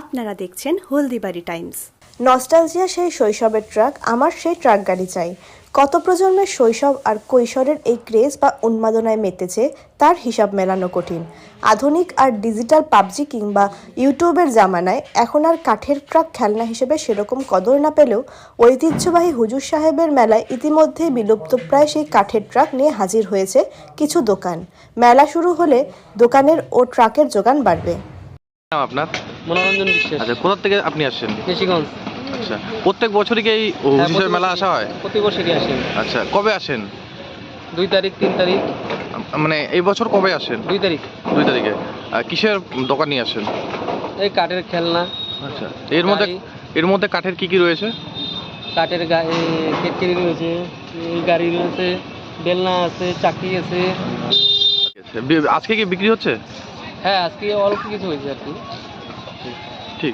আপনারা দেখছেন Haldibari Times. Nostalgia সেই শৈশবের ট্রাক, আমার সেই ট্রাক গাড়ি চাই। কত প্রজন্মের শৈশব আর কৈশোরের এই ক্রেজ বা উন্মাদনায় মেতেছে, তার হিসাব মেলানো কঠিন। আধুনিক আর ডিজিটাল পাবজি কিংবা ইউটিউবের জামানায় এখন আর কাঠের ট্রাক খেলনা হিসেবে সেরকম কদর না পেলেও ঐতিহ্যবাহী হুজুর সাহেবের মেলায় ইতিমধ্যেই বিলুপ্তপ্রায় সেই কাঠের ট্রাক নিয়ে হাজির হয়েছে কিছু দোকান। মেলা শুরু হলে দোকানের ও ট্রাকের যোগান বাড়বে। নাম আপনার? মনোরঞ্জন বিশ্বাস। আচ্ছা কোথা থেকে আপনি আসছেন? কেশিগঞ্জ। আচ্ছা প্রত্যেক বছরই কি এই হ্যাঁ, মেলা আসা হয়? প্রতি বছরই আসি। আচ্ছা কবে আসেন? দুই তারিখ তিন তারিখ। মানে এই বছর কবে আসেন? দুই তারিখ। দুই তারিখে। আহ, কিসের দোকান নিয়ে আসেন? এই কাঠের খেলনা আচ্ছা এর মধ্যে গাড়ি। এর মধ্যে কাঠের কি কি রয়েছে? কাঠের গাড়ি কেটকেরি রয়েছে এই গাড়ি রয়েছে বেলনা আছে চাকি আছে। আচ্ছা, আজকে কি বিক্রি হচ্ছে? হ্যাঁ আজকে অল্প কিছু হয়েছে আর কি।